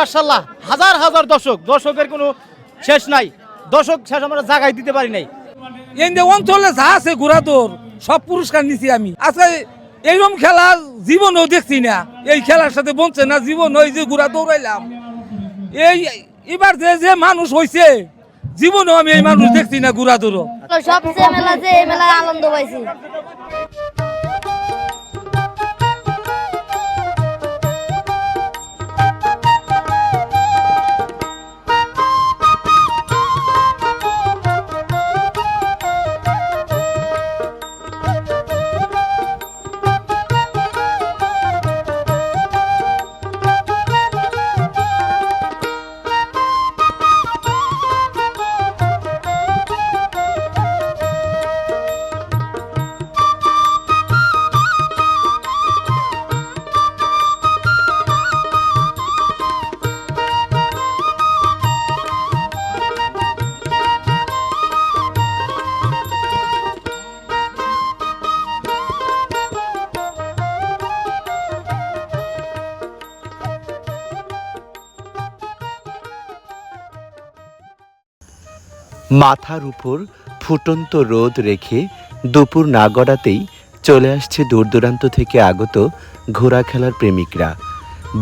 মার্শাল্লাহ হাজার হাজার দর্শক দর্শকের কোনো শেষ নাই দর্শক শেষ আমরা জায়গায় দিতে পারি নাই। এই যে অঞ্চলে যা আছে ঘোরা দৌড় সব পুরস্কার নিছি আমি। আচ্ছা এইরকম খেলা জীবনেও দেখছি না। এই খেলার সাথে বলছে না জীবন ওই যে ঘোরা দৌড়াইলাম। এই এবার যে যে মানুষ হয়েছে জীবনেও আমি এই মানুষ দেখছি না ঘোরা দৌড়ো। সবচেয়ে মেলা যে মেলায় আনন্দ পাইছি। মাথার উপর ফুটন্ত রোদ রেখে দুপুর না গড়াতেই চলে আসছে দূর দূরান্ত থেকে আগত ঘোড়া খেলার প্রেমিকরা।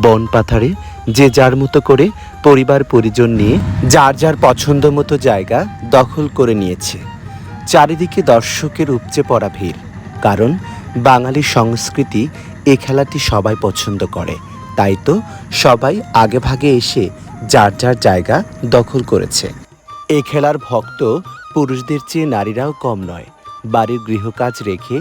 বন পাথারে যে যার মতো করে পরিবার পরিজন নিয়ে যার যার পছন্দ মতো জায়গা দখল করে নিয়েছে। চারিদিকে দর্শকের উপচে পড়া ভিড়, কারণ বাঙালি সংস্কৃতি এ খেলাটি সবাই পছন্দ করে। তাই তো সবাই আগে ভাগে এসে যার যার জায়গা দখল করেছে। এ খেলার ভক্ত পুরুষদের চেয়ে নারীরাও কম নয়। বাড়ির গৃহকাজ রেখে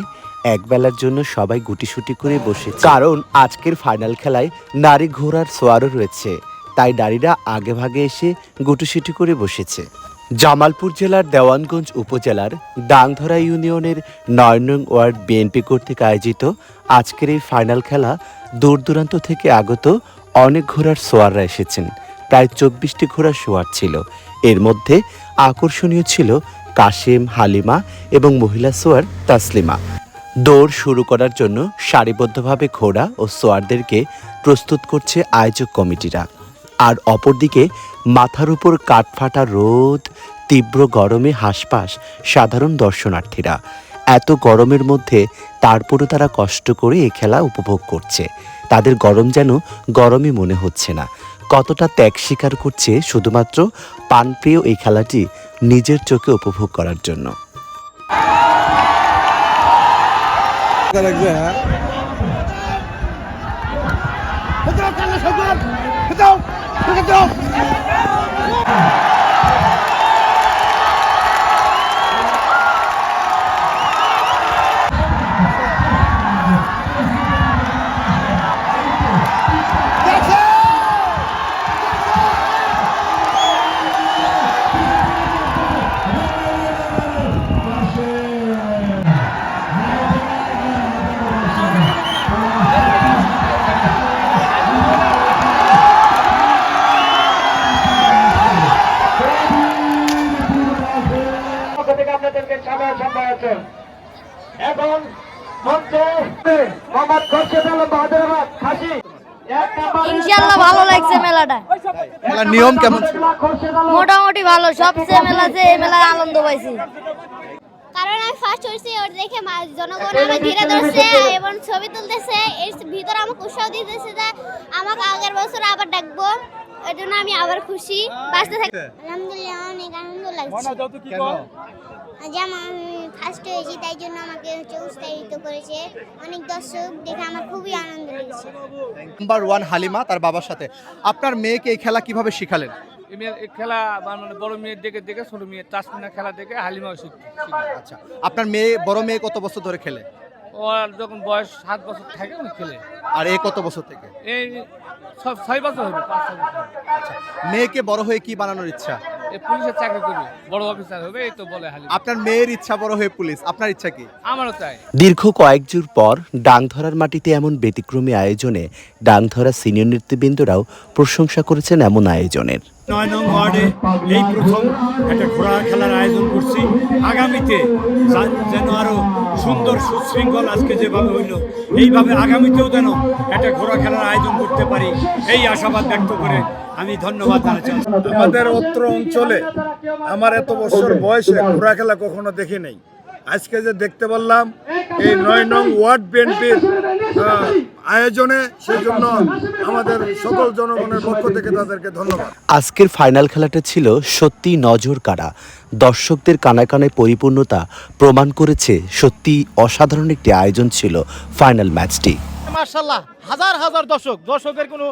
একবেলার জন্য সবাই গুটিসুটি করে বসে কারণ আজকের ফাইনাল খেলায় নারী ঘোড়ার সোয়ারও রয়েছে। তাই নারীরা আগে ভাগে এসে গুটিসুটি করে বসেছে। জামালপুর জেলার দেওয়ানগঞ্জ উপজেলার ডাংধরা ইউনিয়নের নয় নং ওয়ার্ড বিএনপি কর্তৃক আয়োজিত আজকের এই ফাইনাল খেলা দূর দূরান্ত থেকে আগত অনেক ঘোড়ার সোয়াররা এসেছেন। প্রায় চব্বিশটি ঘোড়ার সোয়ার ছিল। এর মধ্যে আকর্ষণীয় ছিল কাশেম, হালিমা এবং মহিলা সোয়ার তাসলিমা। দৌড় শুরু করার জন্য সারিবদ্ধভাবে ঘোড়া ও সোয়ারদেরকে প্রস্তুত করছে আয়োজক কমিটিরা। আর অপরদিকে মাথার উপর কাঠফাটা রোদ, তীব্র গরমে হাসপাস সাধারণ দর্শনার্থীরা। এত গরমের মধ্যে তারপরও তারা কষ্ট করে এ খেলা উপভোগ করছে। তাদের গরম যেন গরমই মনে হচ্ছে না। কতটা ত্যাগ স্বীকার করছে শুধুমাত্র পানপ্রিয় এই খেলাটি নিজের চোখে উপভোগ করার জন্য। ইনশাল্লাহ ভালো লাগছে মেলাটা। খেলার নিয়ম কেমন? মোটামুটি ভালো সবচেয়ে মেলা যে এই মেলায় আনন্দ পাইছি। কারণ আমি ফার্স্ট হয়েছি ওর দেখে মা- জনগণ আমাকে ঘিরে ধরছে এবং ছবি তুলতেছে। এর ভিতরে আমাকে উৎসাহ দিতেছে যে আমাকে আগের বছর আবার ডাকবো। এর জন্য আমি আবার খুশি। বাঁচতে থাকি আলহামদুলিল্লাহ অনেক আনন্দ লাগছে। যেমন ফার্স্ট হয়েছি তাই জন্য আমাকে হচ্ছে উৎসাহিত করেছে। অনেক দর্শক দেখে আমার খুবই আনন্দ লেগেছে নাম্বার ওয়ান হালিমা তার বাবার সাথে। আপনার মেয়েকে এই খেলা কীভাবে শিখালেন? এই মেয়ে- এই খেলা মানে বড় মেয়ের দেখে দেখে ছোট মেয়ে তাসমিনা খেলা দেখে হালিমাও শিখতে আচ্ছা আপনার মেয়ে বড় মেয়ে কত বছর ধরে খেলে? ওর যখন বয়স সাত বছর থাকে ও খেলে। আর এ কত বছর থেকে? এই ছয় বছর হবে পাঁচ ছয় বছর। হবে। মেয়েকে বড় হয়ে কি বানানোর ইচ্ছা? পুলিশের চাকরি করবে বড় অফিসার হবে এই তো বলে হালিমা আপনার মেয়ের ইচ্ছা বড় হয়ে পুলিশ আপনার ইচ্ছা কি? আমারও তাই। দীর্ঘ কয়েক যুগ পর ডাং ধরার মাটিতে এমন ব্যতিক্রমী আয়োজনে ডাংধরা সিনিয়র নেতৃবৃন্দরাও প্রশংসা করেছেন এমন আয়োজনের। নয় নং ওয়ার্ডে এই প্রথম একটা ঘোড়া খেলার আয়োজন করছি। আগামীতে যেন আরও সুন্দর সুশৃঙ্খল আজকে যেভাবে হইল এইভাবে আগামীতেও যেন একটা ঘোড়া খেলার আয়োজন করতে পারি এই আশাবাদ ব্যক্ত করে আমি ধন্যবাদ জানাচ্ছি আমাদের অত্র অঞ্চলে আমার এত বছর বয়সে ঘোড়া খেলা কখনো দেখি নাই। আজকে যে দেখতে পারলাম এই নয় নং ওয়ার্ড বিএনপির আয়োজনে সেই জন্য আমাদের সকল জনগণের পক্ষ থেকে তাদেরকে ধন্যবাদ। আজকের ফাইনাল খেলাটা ছিল সত্যি নজর কাড়া। দর্শকদের কানায় কানায় পরিপূর্ণতা প্রমাণ করেছে সত্যি অসাধারণ একটি আয়োজন ছিল ফাইনাল ম্যাচটি মার্শাল্লাহ হাজার হাজার দর্শক। দর্শকের কোনো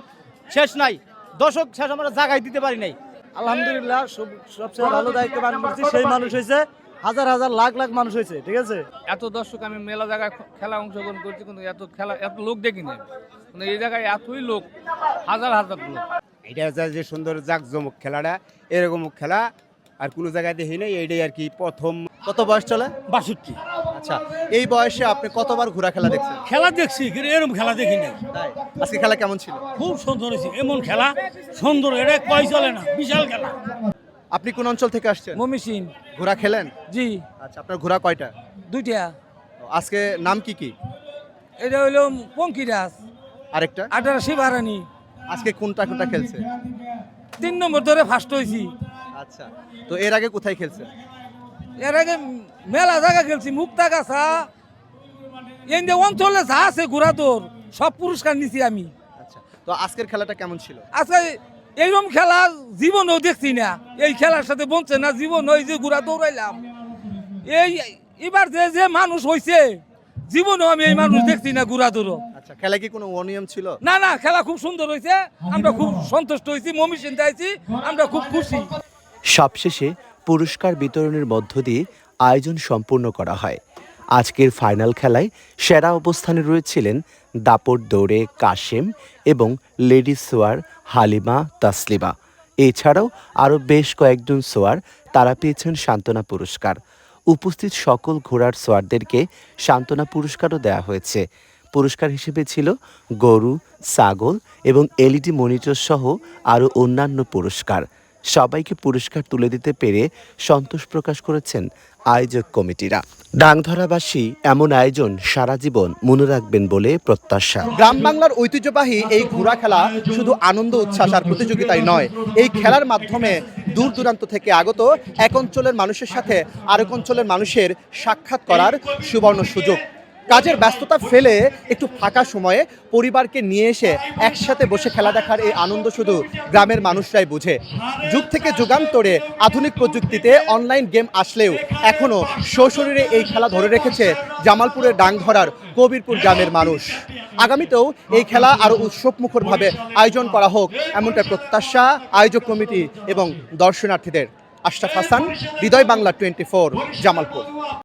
শেষ নাই। দর্শক শেষ আমরা জায়গায় দিতে পারি নাই। আলহামদুলিল্লাহ সব- সবচেয়ে ভালো দায়িত্ব পালন করছি সেই মানুষ হয়েছে। হাজার হাজার লাখ লাখ মানুষ হয়েছে ঠিক আছে? এত দর্শক আমি মেলা জায়গায় খেলা অংশগ্রহণ করছি কিন্তু এত খেলা এত লোক দেখিনি কিন্তু এই জায়গায় এতই লোক হাজার হাজার লোক। এটা হচ্ছে যে সুন্দর জাকজমক খেলাটা এরকম খেলা আর কোনো জায়গায় দেখি নাই এইটাই আর কি প্রথম কত বয়স চলে? বাষট্টি। আচ্ছা এই বয়সে আপনি কতবার ঘোরা খেলা দেখছেন? খেলা দেখছি কিন্তু এরকম খেলা দেখি নাই। তাই? আজকে খেলা কেমন ছিল? খুব সুন্দর হয়েছে এমন খেলা সুন্দর এটা কয় চলে না বিশাল খেলা। আপনি কোন অঞ্চল থেকে আসছেন? মমিসিন ঘোরা খেলেন? জি। আচ্ছা আপনার ঘোরা কয়টা? দুইটা। আজকে নাম কি কি? এটা হইল পঙ্কিরাজ। আরেকটা? আটারা শিবারানি আজকে কোনটা কোনটা খেলছে? তিন নম্বর ধরে ফার্স্ট হয়েছি। আচ্ছা তো এর আগে কোথায় খেলছেন? এর আগে মেলা জায়গা খেলছি মুক্তা গাছা। এই যে অঞ্চলে যা আছে ঘোরা দৌড় সব পুরস্কার নিছি আমি। আচ্ছা তো আজকের খেলাটা কেমন ছিল? আজকে এইরকম খেলা জীবনেও দেখছি না। এই খেলার সাথে বলছে না জীবন ওই যে ঘোরা দৌড়াইলাম। এই এবার যে যে মানুষ হয়েছে জীবনেও আমি এই মানুষ দেখছি না ঘোরা দৌড়ো আচ্ছা খেলা কি কোনো অনিয়ম ছিল? না না খেলা খুব সুন্দর হয়েছে আমরা খুব সন্তুষ্ট হয়েছি মমি চিন্তা আমরা খুব খুশি। সবশেষে পুরস্কার বিতরণের মধ্য দিয়ে আয়োজন সম্পূর্ণ করা হয়। আজকের ফাইনাল খেলায় সেরা অবস্থানে রয়েছিলেন দাপট দৌড়ে কাশেম এবং লেডি সোয়ার হালিমা তাসলিমা। এছাড়াও আরও বেশ কয়েকজন সোয়ার তারা পেয়েছেন সান্ত্বনা পুরস্কার। উপস্থিত সকল ঘোড়ার সোয়ারদেরকে সান্ত্বনা পুরস্কারও দেওয়া হয়েছে। পুরস্কার হিসেবে ছিল গরু, ছাগল এবং এলইডি মনিটর সহ আরও অন্যান্য পুরস্কার। সবাইকে পুরস্কার তুলে দিতে পেরে সন্তোষ প্রকাশ করেছেন আয়োজক কমিটিরা। ডাংধরাবাসী এমন আয়োজন সারা জীবন মনে রাখবেন বলে প্রত্যাশা। গ্রাম বাংলার ঐতিহ্যবাহী এই ঘোড়া খেলা শুধু আনন্দ, উচ্ছ্বাস আর প্রতিযোগিতাই নয়, এই খেলার মাধ্যমে দূর দূরান্ত থেকে আগত এক অঞ্চলের মানুষের সাথে আরেক অঞ্চলের মানুষের সাক্ষাৎ করার সুবর্ণ সুযোগ। কাজের ব্যস্ততা ফেলে একটু ফাঁকা সময়ে পরিবারকে নিয়ে এসে একসাথে বসে খেলা দেখার এই আনন্দ শুধু গ্রামের মানুষরাই বুঝে। যুগ থেকে যুগান্তরে আধুনিক প্রযুক্তিতে অনলাইন গেম আসলেও এখনও সশরীরে এই খেলা ধরে রেখেছে জামালপুরের ডাংধরার কবিরপুর গ্রামের মানুষ। আগামীতেও এই খেলা আরও উৎসবমুখরভাবে আয়োজন করা হোক এমনটা প্রত্যাশা আয়োজক কমিটি এবং দর্শনার্থীদের। Ashraf Hasan, Hridoy Bangla twenty four, Jamalpur.